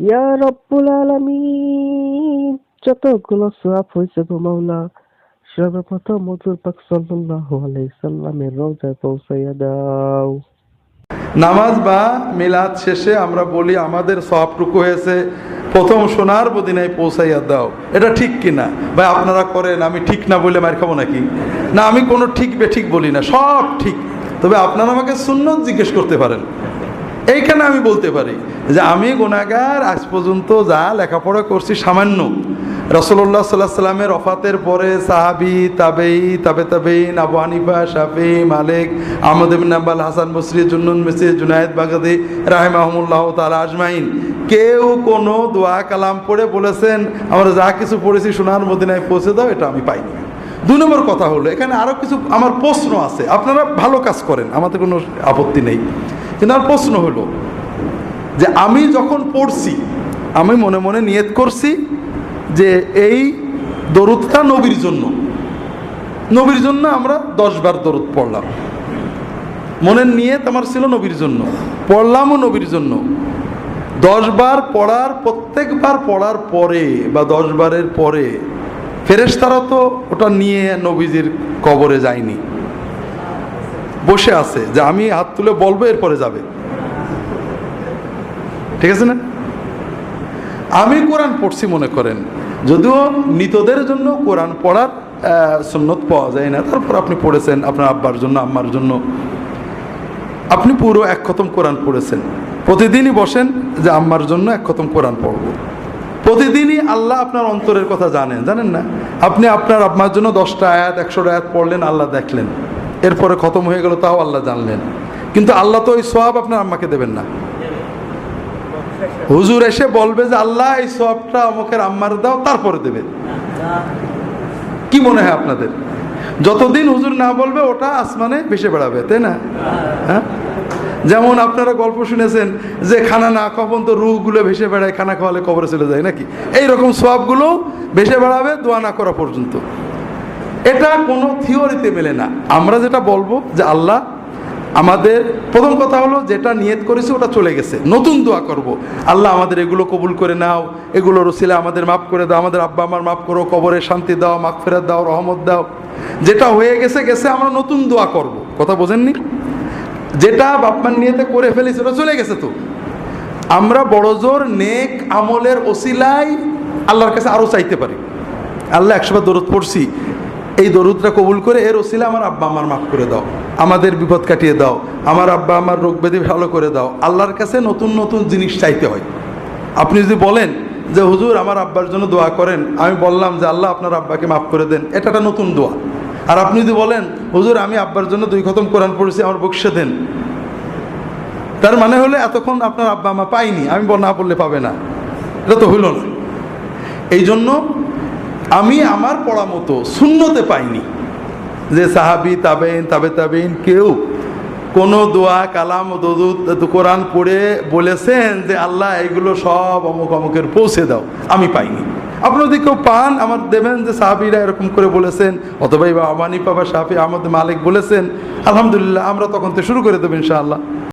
ইয়া রব্বুল আলামিন, যতগুলো সোয়াব হয়েছে গো মাওলা, সর্বপ্রথম পাক সাল্লাল্লাহু আলাইহি সাল্লামের রওজায় পৌঁছাইয়া দাও। নামাজ বা মিলাদ শেষে আমরা বলি আমাদের সবটুকু হয়েছে, প্রথম সোনার মদিনায় পৌঁছাইয়া দাও। এটা ঠিক কিনা? ভাই, আপনারা করেন, আমি ঠিক না বলে মার খাব নাকি? না, আমি কোনো ঠিক বে ঠিক বলি না, সব ঠিক। তবে আপনারা আমাকে সুন্নত জিজ্ঞেস করতে পারেন। এইখানে আমি বলতে পারি যে আমি গুণাগার আজ পর্যন্ত যা লেখাপড়া করছি সামান্য। রসল্লাহ সাল্লাহ সাল্লামের অফাতের পরে সাহাবি তাবেই তাবে তাবেইন আবু হানিফা, শাফি, মালিক, আহমদ আব্বাল হাসান বসরি, জুন্নুন মিসি জুনায়দ, বাগাদি রাহেমাহমুল্লাহ তালা আজমাইন। কেউ কোনো দোয়া কালাম পড়ে বলেছেন, আমরা যা কিছু পড়েছি সোনার মদিনায় পৌঁছে দাও, এটা আমি পাইনি। দুই নম্বর কথা হলো, এখানে আরও কিছু, আমার প্রশ্ন আছে, আপনারা ভালো কাজ করেন, আমাদের কোনো আপত্তি নেই। কিন্তু আমার প্রশ্ন হলো যে আমি যখন পড়ছি, আমি মনে মনে নিয়ত করছি যে এই দরুদটা নবীর জন্য। নবীর জন্য আমরা দশবার দরুদ পড়লাম। মনের নিয়ত আমার ছিল নবীর জন্য। পড়লামও নবীর জন্য। দশবার পড়ার প্রত্যেকবার পড়ার পরে বা দশবারের পরে ফেরেশতারা তো ওটা নিয়ে নবীজির কবরে যায়নি। বসে আছে যে আমি হাত তুলে বলব এরপরে যাবে। ঠিক আছে না? আমি কোরআন পড়ছি মনে করেন যদিও মৃতদের জন্য কোরআন পড়ার আহ, সুন্নত পাওয়া যায় না। তারপর আপনি পড়েছেন আপনার আব্বার জন্য আম্মার জন্য। আপনি পুরো এক খতম কোরআন পড়েছেন। প্রতিদিনই বসেন যে আম্মার জন্য এক খতম কোরআন পড়ব। প্রতিদিনই আল্লাহ আপনার অন্তরের কথা জানেন জানেন না? আপনি আপনার আম্মার জন্য দশটা আয়াত একশোটা আয়াত পড়লেন আল্লাহ দেখলেন। এরপরে খতম হয়ে গেল, তাও আল্লাহ জানলেন। কিন্তু আল্লাহ তো ওই সোয়াব আপনার আম্মাকে দেবেন না। হুজুর এসে বলবে যে, আল্লাহ, এই সবটা আমাকে আম্মার দাও, তারপরে দেবে। কি মনে হয় আপনাদের? যতদিন হুজুর না বলবে, ওটা আসমানে ভেসে বেড়াবে, তাই না? হ্যাঁ? যেমন আপনারা গল্প শুনেছেন যে, খানা না কখন তো রুহগুলো ভেসে বেড়ায়, খানা খাওয়ালে কবরে চলে যায় নাকি? এইরকম সবগুলো ভেসে বেড়াবে, দোয়া না করা পর্যন্ত। এটা কোনো থিওরিতে মেলে না। আমরা যেটা বলব যে আল্লাহ আমাদের, প্রথম কথা হলো যেটা নিয়ত করেছি ওটা চলে গেছে। নতুন দোয়া করব। আল্লাহ আমাদের এগুলো কবুল করে নাও। এগুলো রসিলে আমাদের মাফ করে দাও। আমাদের আব্বা আমার মাফ করো, কবরে শান্তি দাও মাফ ফেরত দাও, রহমত দাও। যেটা হয়ে গেছে গেছে, আমরা নতুন দোয়া করব। কথা বোঝেননি? যেটা বাপমার নিয়েতে করে ফেলেছি, ওটা চলে গেছে তো। আমরা বড় জোর নেক আমলের ওসিলাই আল্লাহর কাছে আরও চাইতে পারি। আল্লাহ একশোবার দরদ পড়ছি। এই দরুদটা কবুল করে এর ওসিলা আমার আব্বা আমার মাফ করে দাও, আমাদের বিপদ কাটিয়ে দাও, আমার আব্বা আমার রোগ ব্যাধি ভালো করে দাও। আল্লাহর কাছে নতুন নতুন জিনিস চাইতে হয়। আপনি যদি বলেন যে, হুজুর, আমার আব্বার জন্য দোয়া করেন। আমি বললাম যে, আল্লাহ আপনার আব্বাকে মাফ করে দেন। এটা একটা নতুন দোয়া। আর আপনি যদি বলেন, হুজুর, আমি আব্বার জন্য দুই খতম কোরআন পড়েছি, আমার বকশে দেন। তার মানে হলে, এতক্ষণ আপনার আব্বা আমা পাইনি আমি না বললে পাবে না। এটা তো হইল না। এই জন্য আমি আমার পড়া মতো শূন্যতে পাইনি। যে সাহাবি তাবেন তাবে তাবেইন কেউ কোনো দোয়া, কালাম কোরআন পড়ে বলেছেন যে, আল্লাহ এইগুলো সব অমুক অমুকের পৌঁছে দাও। আমি পাইনি। আপনারা যদি কেউ পান, আমার দেবেন যে সাহাবিরা এরকম করে বলেছেন, অথবা বা আবানি পাবা সাহাবি আহমদ মালিক বলেছেন, আলহামদুলিল্লাহ, আমরা তখন তো শুরু করে দেবো ইনশাআল্লাহ।